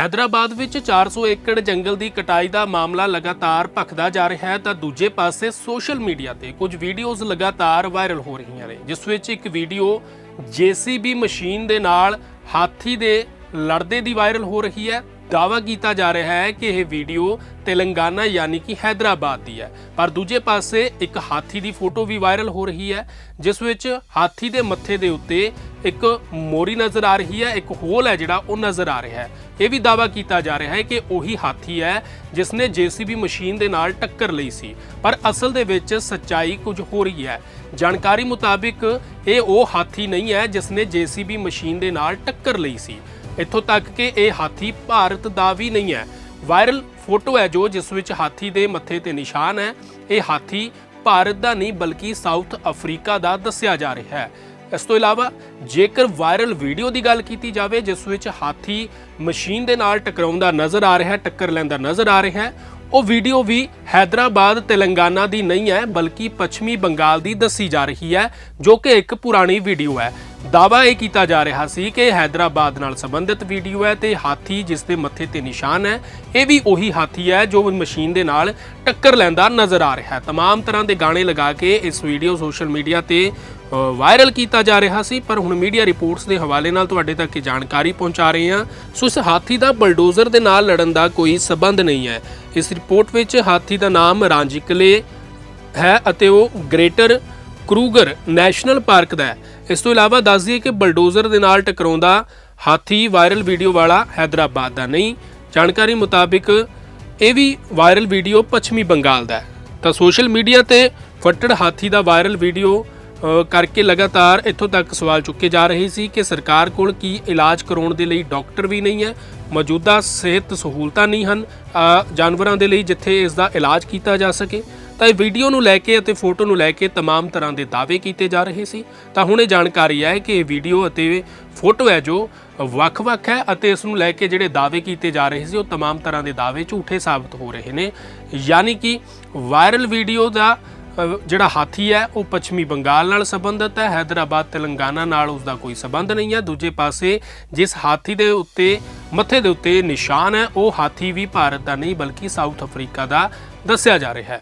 ਹੈਦਰਾਬਾਦ ਵਿੱਚ 400 ਏਕੜ ਜੰਗਲ ਦੀ ਕਟਾਈ ਦਾ ਮਾਮਲਾ ਲਗਾਤਾਰ ਭਖਦਾ ਜਾ ਰਿਹਾ ਹੈ, ਤਾਂ ਦੂਜੇ ਪਾਸੇ ਸੋਸ਼ਲ ਮੀਡੀਆ ਤੇ ਕੁਝ ਵੀਡੀਓਜ਼ ਲਗਾਤਾਰ ਵਾਇਰਲ ਹੋ ਰਹੀਆਂ ਨੇ, ਜਿਸ ਵਿੱਚ ਇੱਕ ਵੀਡੀਓ ਜੀਸੀਬੀ ਮਸ਼ੀਨ ਦੇ ਨਾਲ ਹਾਥੀ ਦੇ ਲੜਦੇ ਦੀ ਵਾਇਰਲ ਹੋ ਰਹੀ ਹੈ। ਦਾਵਾ ਕੀਤਾ ਜਾ ਰਿਹਾ ਹੈ ਕਿ ਇਹ ਵੀਡੀਓ ਤੇਲੰਗਾਨਾ ਯਾਨੀ ਕਿ ਹੈਦਰਾਬਾਦ ਦੀ ਹੈ। ਪਰ ਦੂਜੇ ਪਾਸੇ ਇੱਕ ਹਾਥੀ ਦੀ ਫੋਟੋ ਵੀ ਵਾਇਰਲ ਹੋ ਰਹੀ ਹੈ, ਜਿਸ ਵਿੱਚ ਹਾਥੀ ਦੇ ਮੱਥੇ ਦੇ ਉੱਤੇ ਇੱਕ ਮੋਰੀ ਨਜ਼ਰ ਆ ਰਹੀ ਹੈ, ਇੱਕ ਹੋਲ ਹੈ ਜਿਹੜਾ ਉਹ ਨਜ਼ਰ ਆ ਰਿਹਾ ਹੈ। ਇਹ ਵੀ ਦਾਵਾ ਕੀਤਾ ਜਾ ਰਿਹਾ ਹੈ ਕਿ ਉਹੀ ਹਾਥੀ ਹੈ ਜਿਸ ਨੇ ਜੀਸੀਬੀ ਮਸ਼ੀਨ ਦੇ ਨਾਲ ਟੱਕਰ ਲਈ ਸੀ। ਪਰ ਅਸਲ ਦੇ ਵਿੱਚ ਸੱਚਾਈ ਕੁਝ ਹੋ ਰਹੀ ਹੈ। ਜਾਣਕਾਰੀ ਮੁਤਾਬਿਕ ਇਹ ਉਹ ਹਾਥੀ ਨਹੀਂ ਹੈ ਜਿਸ ਨੇ ਜੀਸੀਬੀ ਮਸ਼ੀਨ ਦੇ ਨਾਲ ਟੱਕਰ ਲਈ ਸੀ। ਇੱਥੋਂ ਤੱਕ ਕਿ ਇਹ ਹਾਥੀ ਭਾਰਤ ਦਾ ਵੀ ਨਹੀਂ ਹੈ। ਵਾਇਰਲ ਫੋਟੋ ਹੈ ਜੋ ਜਿਸ ਵਿੱਚ ਹਾਥੀ ਦੇ ਮੱਥੇ ਤੇ ਨਿਸ਼ਾਨ ਹੈ। ਇਹ ਹਾਥੀ ਭਾਰਤ ਦਾ ਨਹੀਂ, ਬਲਕਿ ਸਾਊਥ ਅਫਰੀਕਾ ਦਾ ਦੱਸਿਆ ਜਾ ਰਿਹਾ ਹੈ। ਇਸ ਤੋਂ ਇਲਾਵਾ ਜੇਕਰ ਵਾਇਰਲ ਵੀਡੀਓ ਦੀ ਗੱਲ ਕੀਤੀ ਜਾਵੇ, ਜਿਸ ਵਿੱਚ ਹਾਥੀ ਮਸ਼ੀਨ ਦੇ ਨਾਲ ਟਕਰਾਉਂਦਾ ਨਜ਼ਰ ਆ ਰਿਹਾ ਹੈ, ਟੱਕਰ ਲੈਂਦਾ ਨਜ਼ਰ ਆ ਰਿਹਾ ਹੈ, ਉਹ ਵੀਡੀਓ ਵੀ ਹੈਦਰਾਬਾਦ, ਤੇਲੰਗਾਨਾ ਦੀ ਨਹੀਂ ਹੈ, ਬਲਕਿ ਪੱਛਮੀ ਬੰਗਾਲ ਦੀ ਦੱਸੀ ਜਾ ਰਹੀ ਹੈ, ਜੋ ਕਿ ਇੱਕ ਪੁਰਾਣੀ ਵੀਡੀਓ ਹੈ। ਦਾਵਾ ਇਹ ਕੀਤਾ ਜਾ ਰਿਹਾ ਸੀ ਕਿ ਇਹ ਹੈਦਰਾਬਾਦ ਨਾਲ ਸੰਬੰਧਿਤ ਵੀਡੀਓ ਹੈ ਤੇ ਹਾਥੀ ਜਿਸ ਦੇ ਮੱਥੇ ਤੇ ਨਿਸ਼ਾਨ ਹੈ ਇਹ ਵੀ ਉਹੀ ਹਾਥੀ ਹੈ ਜੋ ਮਸ਼ੀਨ ਦੇ ਨਾਲ ਟੱਕਰ ਲੈਂਦਾ ਨਜ਼ਰ ਆ ਰਿਹਾ ਹੈ तमाम ਤਰ੍ਹਾਂ ਦੇ ਗਾਣੇ ਲਗਾ ਕੇ ਇਸ ਵੀਡੀਓ ਸੋਸ਼ਲ ਮੀਡੀਆ ਤੇ ਅ, ਵਾਇਰਲ ਕੀਤਾ ਜਾ ਰਿਹਾ ਸੀ ਪਰ ਹੁਣ ਮੀਡੀਆ ਰਿਪੋਰਟਸ ਦੇ ਹਵਾਲੇ ਨਾਲ ਤੁਹਾਡੇ ਤੱਕ ਇਹ ਜਾਣਕਾਰੀ ਪਹੁੰਚਾ ਰਹੇ ਹਾਂ ਸੋ ਇਸ ਹਾਥੀ ਦਾ ਬਲਡੋਜ਼ਰ ਦੇ ਨਾਲ ਲੜਨ ਦਾ ਕੋਈ ਸਬੰਧ ਨਹੀਂ ਹੈ ਇਸ ਰਿਪੋਰਟ ਵਿੱਚ ਹਾਥੀ ਦਾ ਨਾਮ ਰਾਂਝਿਕਲੇ ਹੈ ਅਤੇ ਉਹ ਗ੍ਰੇਟਰ ਕਰੂਗਰ ਨੈਸ਼ਨਲ ਪਾਰਕ ਦਾ ਹੈ ਇਸ ਤੋਂ ਇਲਾਵਾ ਦੱਸ ਦਈਏ ਕਿ ਬਲਡੋਜ਼ਰ ਦੇ ਨਾਲ ਟਕਰਾਉਂਦਾ ਹਾਥੀ ਵਾਇਰਲ ਵੀਡੀਓ ਵਾਲਾ ਹੈਦਰਾਬਾਦ ਦਾ। ਨਹੀਂ, ਜਾਣਕਾਰੀ ਮੁਤਾਬਿਕ ਇਹ ਵੀ ਵਾਇਰਲ ਵੀਡੀਓ ਪੱਛਮੀ ਬੰਗਾਲ ਦਾ ਹੈ। ਤਾਂ ਸੋਸ਼ਲ ਮੀਡੀਆ ਤੇ ਫੱਟੜ ਹਾਥੀ ਦਾ ਵਾਇਰਲ ਵੀਡੀਓ ਕਰਕੇ ਲਗਾਤਾਰ ਇੱਥੋਂ ਤੱਕ ਸਵਾਲ ਚੁੱਕੇ ਜਾ ਰਹੇ ਸੀ ਕਿ ਸਰਕਾਰ ਕੋਲ ਕੀ ਇਲਾਜ ਕਰਾਉਣ ਦੇ ਲਈ ਡਾਕਟਰ ਵੀ ਨਹੀਂ ਹੈ, ਮੌਜੂਦਾ ਸਿਹਤ ਸਹੂਲਤਾਂ ਨਹੀਂ ਹਨ ਜਾਨਵਰਾਂ ਦੇ ਲਈ ਜਿੱਥੇ ਇਸ ਦਾ ਇਲਾਜ ਕੀਤਾ ਜਾ ਸਕੇ। ਤਾਂ ਇਹ ਵੀਡੀਓ ਨੂੰ ਲੈ ਕੇ ਅਤੇ ਫੋਟੋ ਨੂੰ ਲੈ ਕੇ तमाम ਤਰ੍ਹਾਂ ਦੇ ਦਾਅਵੇ ਕੀਤੇ ਜਾ ਰਹੇ ਸੀ ਤਾਂ ਹੁਣ ਇਹ ਜਾਣਕਾਰੀ ਹੈ ਕਿ ਇਹ ਵੀਡੀਓ ਅਤੇ ਫੋਟੋ ਹੈ ਜੋ ਵੱਖ-ਵੱਖ ਹੈ ਅਤੇ ਇਸ ਨੂੰ ਲੈ ਕੇ ਜਿਹੜੇ ਦਾਅਵੇ ਕੀਤੇ ਜਾ ਰਹੇ ਸੀ ਉਹ तमाम ਤਰ੍ਹਾਂ ਦੇ ਦਾਅਵੇ ਝੂਠੇ ਸਾਬਤ ਹੋ ਰਹੇ ਨੇ ਯਾਨੀ ਕਿ ਵਾਇਰਲ ਵੀਡੀਓ ਦਾ ਅ, ਜਿਹੜਾ ਹਾਥੀ ਹੈ ਉਹ ਪੱਛਮੀ ਬੰਗਾਲ ਨਾਲ ਸੰਬੰਧਿਤ ਹੈ ਹੈਦਰਾਬਾਦ ਤੇਲੰਗਾਨਾ ਨਾਲ ਉਸ ਦਾ ਕੋਈ ਸੰਬੰਧ ਨਹੀਂ ਹੈ ਦੂਜੇ ਪਾਸੇ ਜਿਸ ਹਾਥੀ ਦੇ ਉੱਤੇ ਮੱਥੇ ਦੇ ਉੱਤੇ ਨਿਸ਼ਾਨ ਹੈ ਉਹ ਹਾਥੀ ਵੀ ਭਾਰਤ ਦਾ ਨਹੀਂ ਬਲਕਿ ਸਾਊਥ ਅਫਰੀਕਾ ਦਾ ਦੱਸਿਆ ਜਾ ਰਿਹਾ ਹੈ